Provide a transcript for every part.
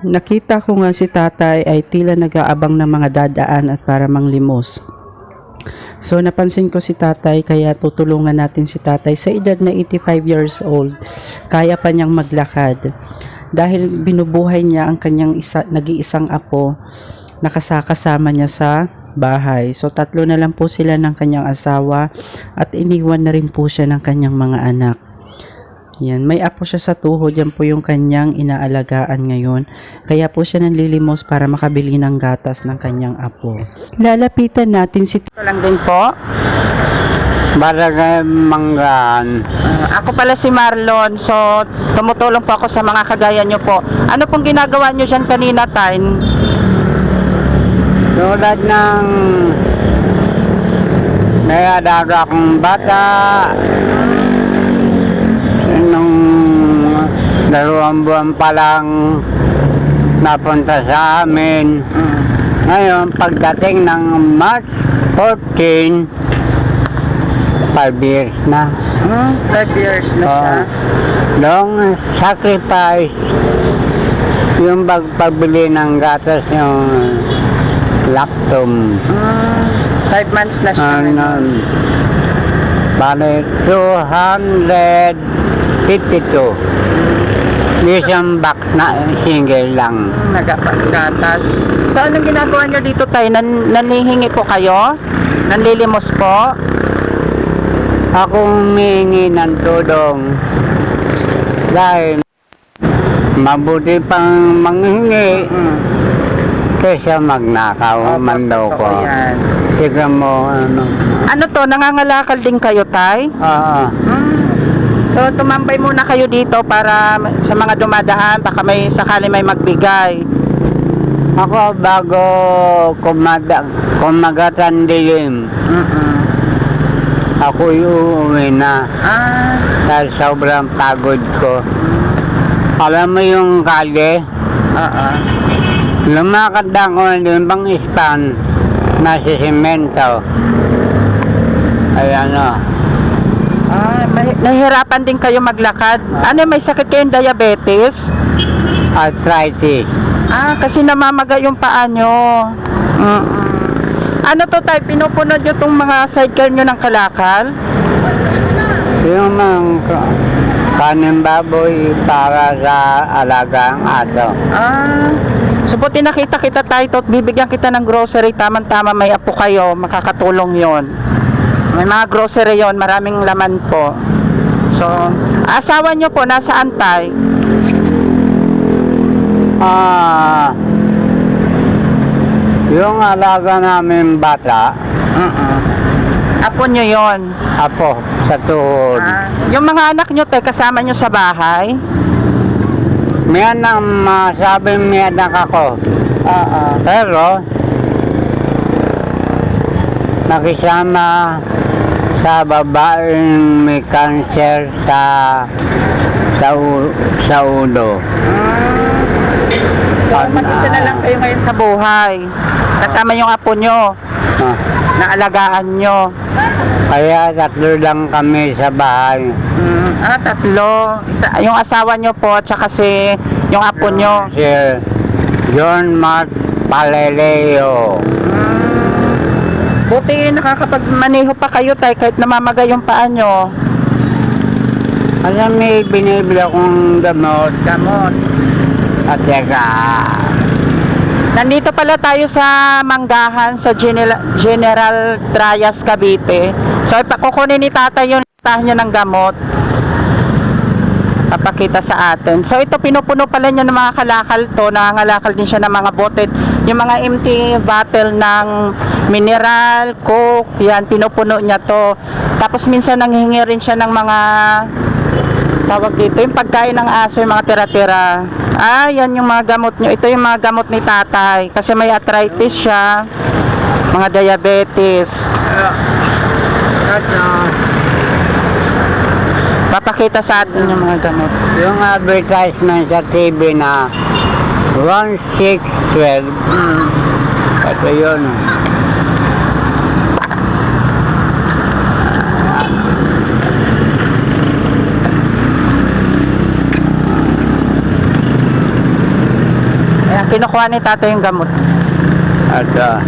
Nakita ko nga si tatay ay tila nag-aabang ng mga dadaan at para manglimos. So napansin ko si tatay kaya tutulungan natin si tatay sa edad na 85 years old. Kaya pa niyang maglakad. Dahil binubuhay niya ang kanyang isa, nag-iisang apo nakasakasama niya sa bahay. So tatlo na lang po sila ng kanyang asawa at iniwan na rin po siya ng kanyang mga anak. Yan, may apo siya sa tuhod, yan po yung kanyang inaalagaan ngayon. Kaya po siya nanlilimos para makabili ng gatas ng kanyang apo. Lalapitan natin si Ito lang din po. Barangay Manggaan. Ah, ako pala si Marlon. So, tumutulong po ako sa mga kagaya nyo po. Ano pong ginagawa nyo dyan kanina, Tayn? Tulad ng may adaga akong bata. Dalawang buwan pa lang napunta sa amin. Ngayon, pagdating ng March 14, 5 years na. Hmm, 5 years na siya. Oh, long sacrifice yung pagpabili ng gatas yung lactum. Hmm, 5 months na siya. Ano, bale 252. Isang box na single lang. Nagapagatas. So, anong ginagawa nyo dito, Tay? Nan nanihingi po kayo? Nanlilimos po? Ako humingi ng tulong dahil mabuti pang manghingi Hmm. kaysa magnakaw man daw ko. Tignan mo, ano. Ano to, nangangalakal din kayo, Tay? Oo. Hmm. So, tumambay muna kayo dito para sa mga dumadaan, baka may sakali may magbigay. Ako bago kumada, kumagatan dilim, Mm-mm. ako uuwi na Ah, dahil sobrang pagod ko. Alam mo yung kalye, oo. lumakad ako ng bang ispan na si semento. Ayan o. Ah, nahihirapan din kayo maglakad. Ano, may sakit kayong diabetes? arthritis. Ah, kasi namamaga yung paa nyo. Mm-mm. Ano to tayo, pinupunod nyo tong mga sidecar nyo ng kalakal? Yung mga kanin baboy para sa alagang aso. Ah, so buti nakita kita tayo to, bibigyan kita ng grocery, tama-tama may apo kayo, makakatulong yon. May mga grocery yon, maraming laman po. So, asawa nyo po, nasaan tayo? Ah, yung alaga namin bata, Mm-mm. Apo nyo yon. apo sa tuhod. Ah, yung mga anak nyo, te, kasama nyo sa bahay? May anak, masabi may anak ako. Oo. Pero, nakisama sa babaeng may cancer sa sa, sa ulo. So, mag-isa na lang kayo ngayon sa buhay. Kasama yung apo nyo, Ah, naalagaan nyo. kaya tatlo lang kami sa bahay. Mm, ah, tatlo. Isa, yung asawa nyo po, tsaka si yung apo nyo. Si John Mark Paleleo. Buti nakakapagmaneho pa kayo tay kahit namamaga yung paa nyo. Alam may binibili akong gamot Gamot. at teka, Nandito pala tayo sa Manggahan sa General, General Trias Cavite. So ipakukunin ni tatay yung listahan niya ng gamot. Papakita sa atin. So ito pinupuno pala niya ng mga kalakal to. Nangangalakal din siya ng mga bote. Yung mga empty bottle ng mineral, coke, yan pinupuno niya to. Tapos minsan nanghihingi rin siya ng mga tawag dito, yung pagkain ng aso, yung mga tira-tira. Ah, yan yung mga gamot nyo. Ito yung mga gamot ni tatay. Kasi may arthritis siya. Mga diabetes. Papakita sa atin yung mga gamot. yung advertisement sa TV na 1612, Mm. ito yun. kinukuha ni tatay yung gamot. At ah,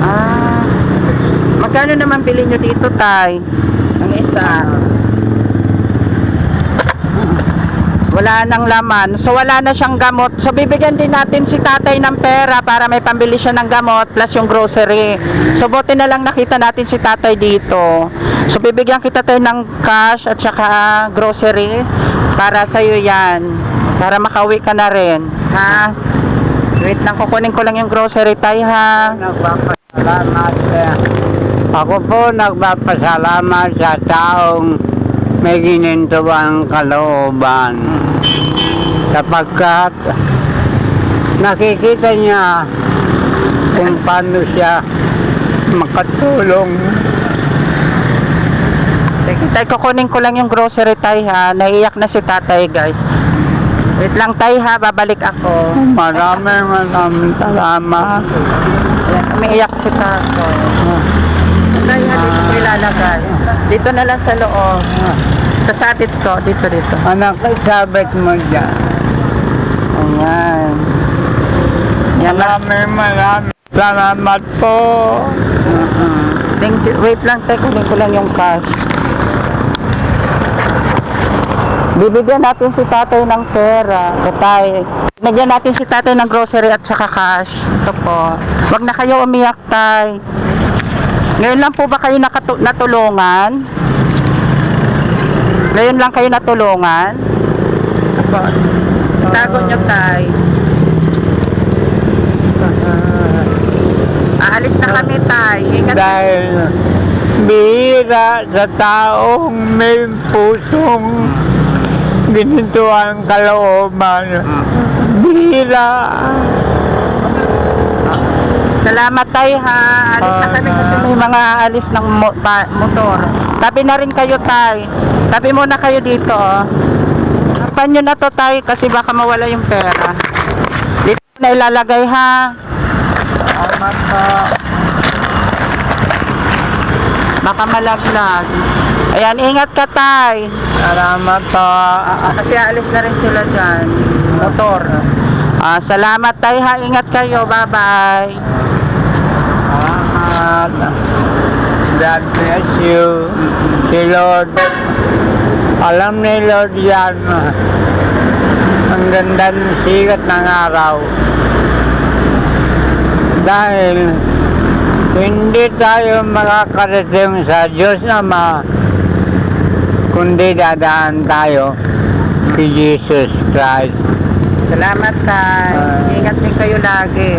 Ah. Magkano naman bili nyo dito, tay? Ang isa. Wala nang laman. So, wala na siyang gamot. So, bibigyan din natin si tatay ng pera para may pambili siya ng gamot plus yung grocery. So, buti na lang nakita natin si tatay dito. So, bibigyan kita tayo ng cash at saka grocery para sa'yo yan. Para makauwi ka na rin. Ha? Wait lang, kukunin ko lang yung grocery tayo ha. nagpapasalamat sa ako po nagpapasalamat sa taong may ginintuang kalooban sapagkat nakikita niya kung paano siya makatulong Sige, tay, kukunin ko lang yung grocery tay ha. Naiyak na si tatay guys. Wait lang tay ha, babalik ako. maraming maraming salamat umiiyak si tatay. Tay ha, dito ko ilalagay. Dito na lang sa loob. Sa sabit ko, dito dito. anak sabit mo dyan Ayan. Yan lang. maraming maraming salamat po Thank you. Wait lang tay, kunin ko lang yung cash. Bibigyan natin si tatay ng pera. Tatay. Bigyan natin si tatay ng grocery at saka cash. Ito po. Huwag na kayo umiyak, tay. Ngayon lang po ba kayo natulungan? Ngayon lang kayo natulungan? Apo. Tago nyo, tay. Aalis na kami, tay. Ingat dahil bihira sa taong may pusong ginito ang kalooban. Bihira. Salamat tayo ha. Alis na kami kasi may mga alis ng mo- ba- motor. Tabi na rin kayo tay. Tabi muna kayo dito. Oh. Tapan nyo na to tay kasi baka mawala yung pera. Dito na ilalagay ha. Salamat po. Baka malaglag. Ayan, ingat ka tay. Salamat po. Ah, kasi alis na rin sila dyan. Motor. Ah, salamat tay ha. Ingat kayo. Bye-bye. Salamat. God bless you. Si Lord. Alam ni Lord yan. Ang ganda ng sikat ng araw. Dahil hindi tayo makakarating sa Diyos Ama kundi dadaan tayo kay Jesus Christ. Salamat tay. Ah. Ingat din kayo lagi.